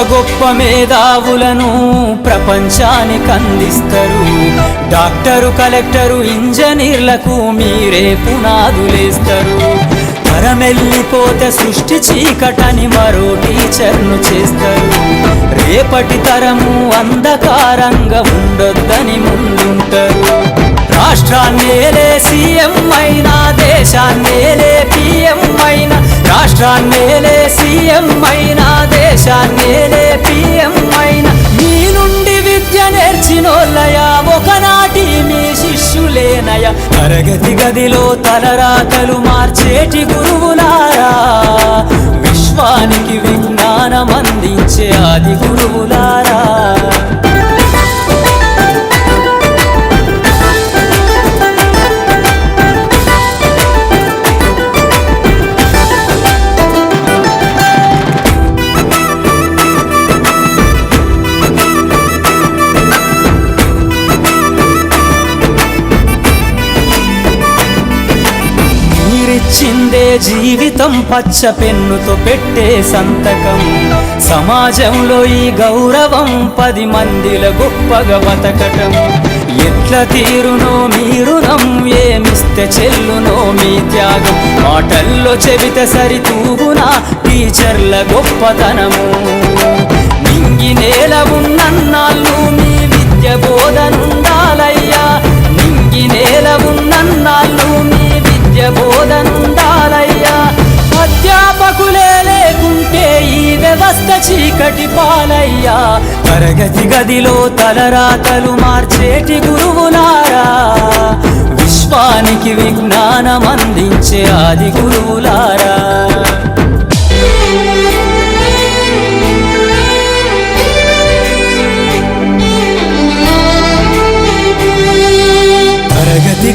గొప్ప మేధావులను ప్రపంచానికి అందిస్తారు. డాక్టరు కలెక్టరు ఇంజనీర్లకు మీరే పునాదులేస్తారు తరమెల్లిపోతే సృష్టి చీకటని మరో టీచర్ను చేస్తారు. రేపటి తరము అంధకారంగా ఉండొద్దని ముందుంటారు. రాష్ట్రాన్నేలే సీఎం అయినా దేశాన్నేలే పిఎం అయినా రాష్ట్రాన్నేలే సీఎం అయినా దేశాన్నేలే పిఎం అయినా. మీ నుండి విద్య నేర్చినోళ్ళయా ఒకనాటి మీ శిష్యులేనయ? తరగతి గదిలో తలరాతలు మార్చేటి గురువులారా? విశ్వానికి విజ్ఞానం అందించే ఆది గురువులారా? మీరిచ్చిందే జీవితం పచ్చ పెన్నుతో పెట్టే సంతకం. సమాజంలో ఈ గౌరవం పది మందిల గొప్పగా బతకటం. ఎట్ల తీరునో మీరునం ఏమిస్తే చెల్లునో మీ త్యాగం. మాటల్లో చెబితే సరితూగునా టీచర్ల గొప్పతనము. నింగి నేల ఉన్నన్నాళ్ళు మీ విద్య బోధనుండాలయ్యా. నింగి నేల ఉన్నన్నాళ్ళు మీ విద్య బోధనుండాలయ్యా అధ్యాపకులే లేకుంటే ఈ వ్యవస్థ చీకటి పాలయ్యా. తరగతి గదిలో తలరాతలు మార్చేటి గురువులారా. విశ్వానికి విజ్ఞానం అందించే ఆది గురువులారా.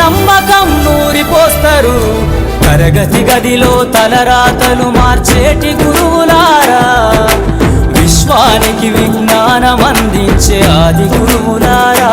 నమ్మకం నూరిపోస్తారు. తరగతి గదిలో తలరాతలు మార్చేటి గురువులారా. విశ్వానికి విజ్ఞానం అందించే ఆది గురువులారా.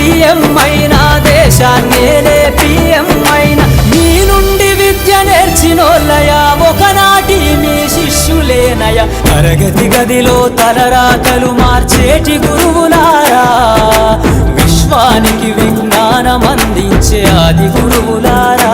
సీఎం అయినా దేశాన్ని పిఎం అయినా మీ నుండి విద్య నేర్చినోళ్ళయా ఒకనాటి మీ శిష్యులేనయ. తరగతి గదిలో తలరాతలు మార్చేటి గురువులారా. విశ్వానికి విజ్ఞానం అందించే ఆది గురువులారా.